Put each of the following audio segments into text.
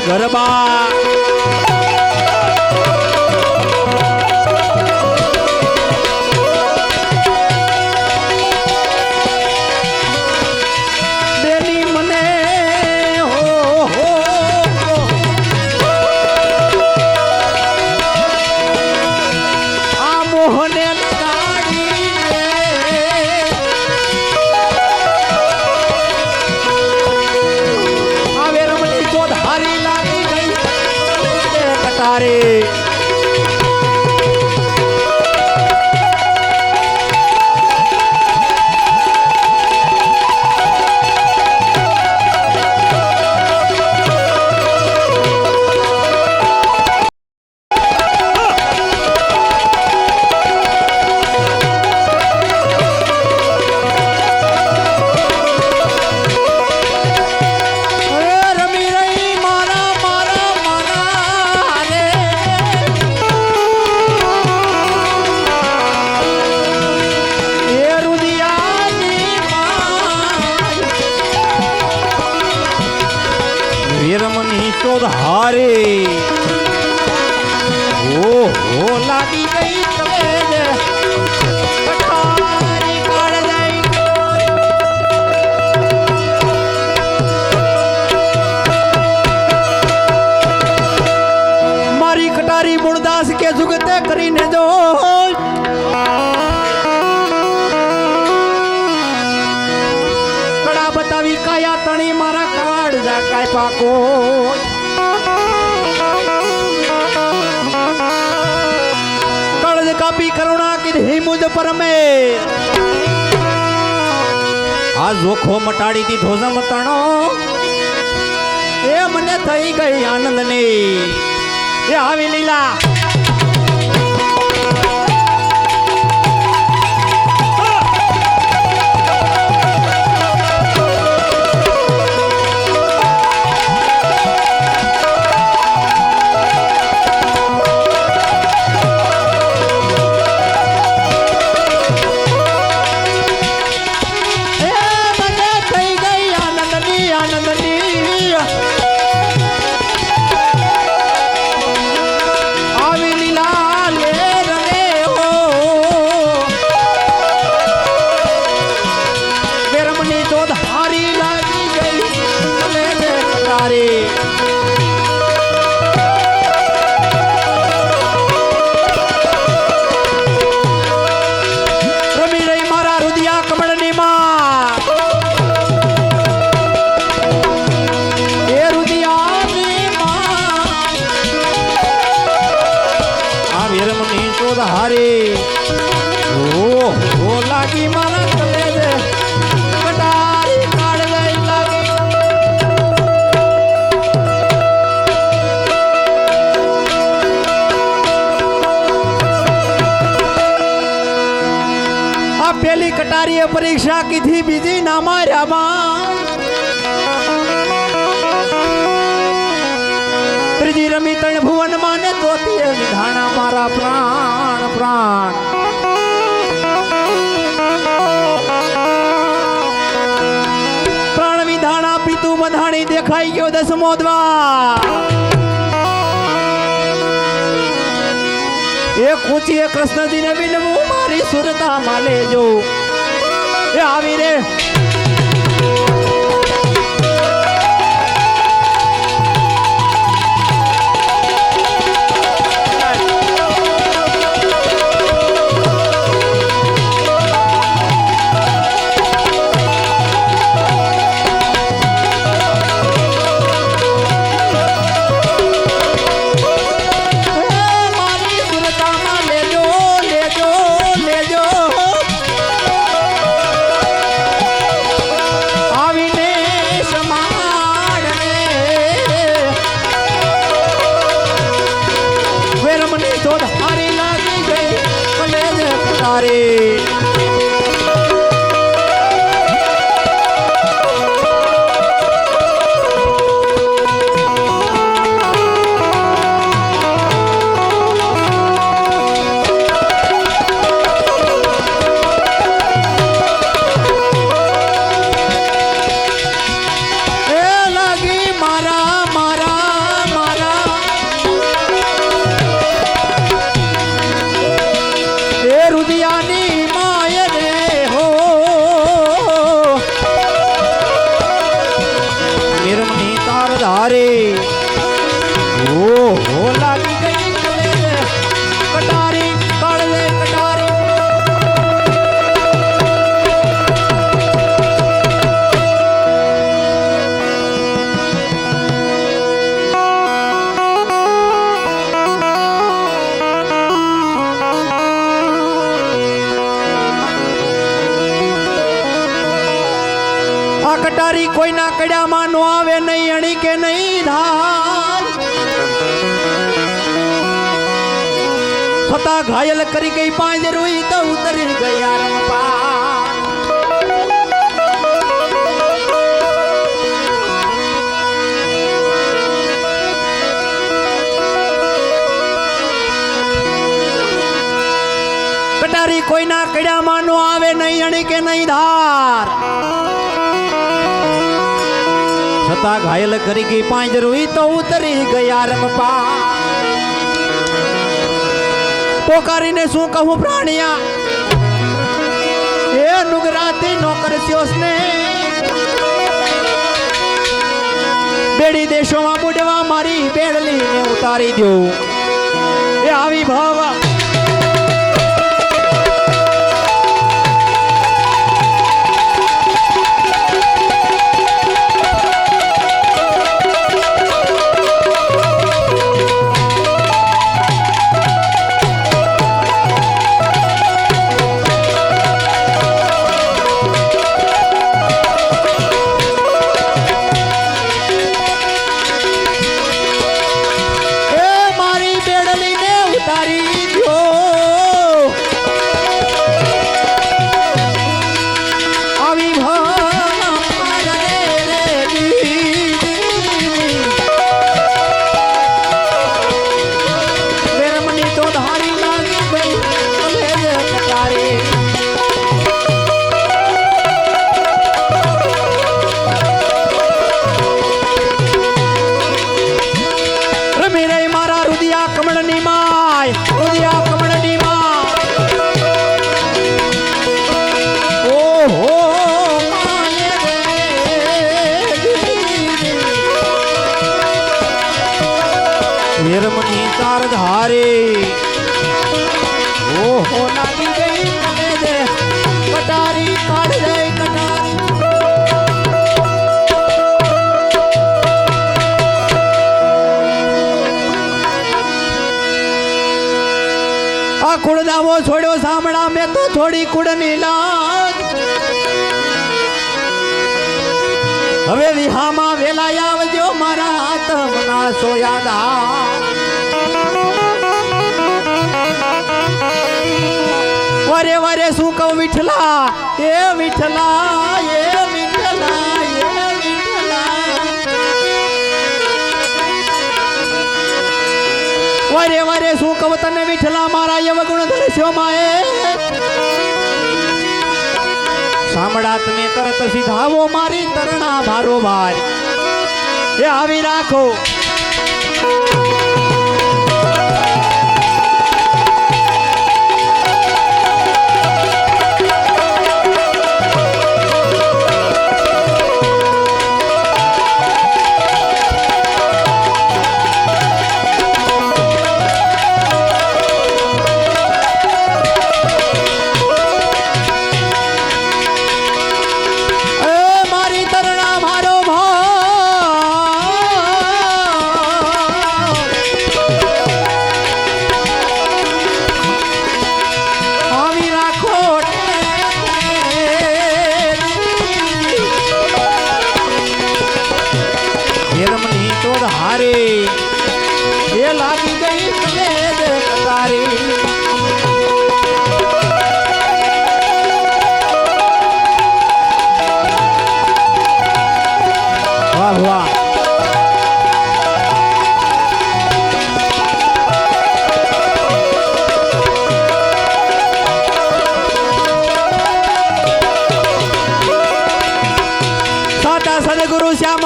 ગરબા. હારે ઓ લાગી ગઈ મારી કટારી મૂળદાસ કે જુગતે કરીને જો કડા બતાવી કાયા તણી મારા કાળ જા કાય પાકો. કાપી કરુણા કીધી મુજ પરમે આ જોખો મટાડી દીધો જમતણો એ મને થઈ ગઈ આનંદની એ આવી લીલા લાગી મારા કલેજે કટારી કાઢવાઈ લાગી. આ પેલી કટારીએ પરીક્ષા કીધી, બીજી ના માર્યામાં ત્રીજી રમી ત્રણ ગયો દસમો દ્વાર એ ખૂચીએ કૃષ્ણજીને વિનવું મારી સુરતા માં લેજો એ આવી રે કડ્યામાં નો આવે નહીં, અણી કે નહીં ધાર છતાં ઘાયલ કરી ગઈ પાંજ રોઈ તો ઉતરી ગયા રે કટારી કોઈના કડ્યામાં નો આવે નહીં, અણી કે નહીં ધાર છતાં ઘાયલ કરી ગઈ પાંજ રોઈ તો ઉતરી ગયા રમપા. પોકારીને શું કહું પ્રાણિયા? એ નુગરાતી નોકર સ્યોસને બેડી દેશોમાં બુડવા મારી બેડલીને ઉતારી દઉં એ આવી ભાવ કુળદાવો છોડ્યો સાંભળા, મેં તો થોડી કુળની લાજ. હવે વિહામાં વેલા આવજો મારા હાથ મના સોયાદા વરે વરે શું કહું વિઠલા એ વિઠલા વરે વારે શું કહું તને વિઠલા મારા યવગુણ ધરસ્યો માએ? સાંભળા તમે તરત સીધાવો મારી તરણા ભારો ભાર એ આવી રાખો.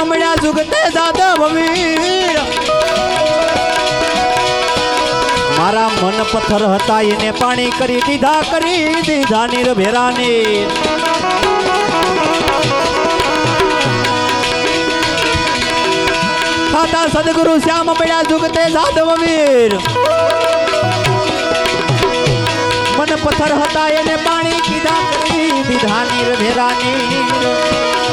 સદગુરુ શ્યામ મળ્યા જુગતે જાદવ વીર મારા મન પથ્થર હતા, એને પાણી કરી દીધા કરી દીધા નીર ભેરાની ખાતા સદગુરુ શ્યામ મળ્યા જુગતે સાધવ વીર મન પથ્થર હતા, એને પાણી કીધા, કરી દીધા નીર ભેરાની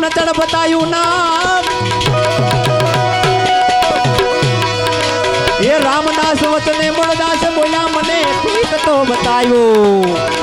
ને તડપતાયું નામ. એ રામદાસ વચને બળદાસ બોલ્યા મને ઠીક તો બતાવ્યો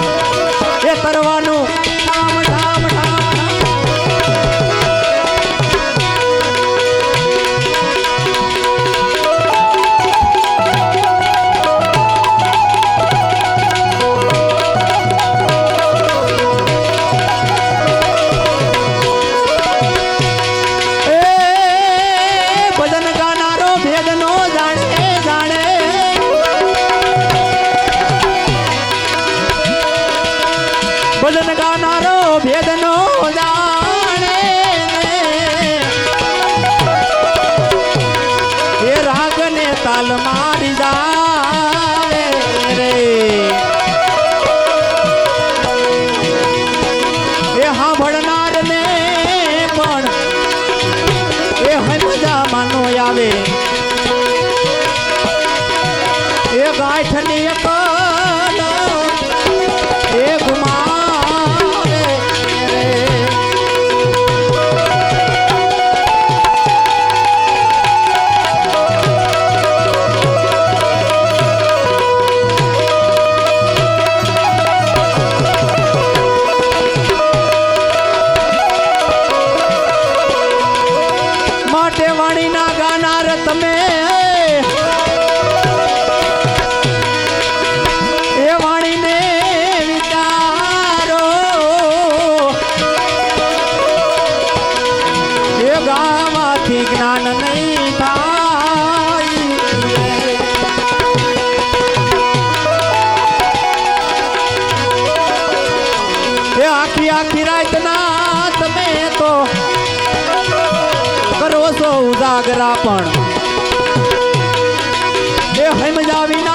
છો ઉજાગરા પણ. એ હમજાવી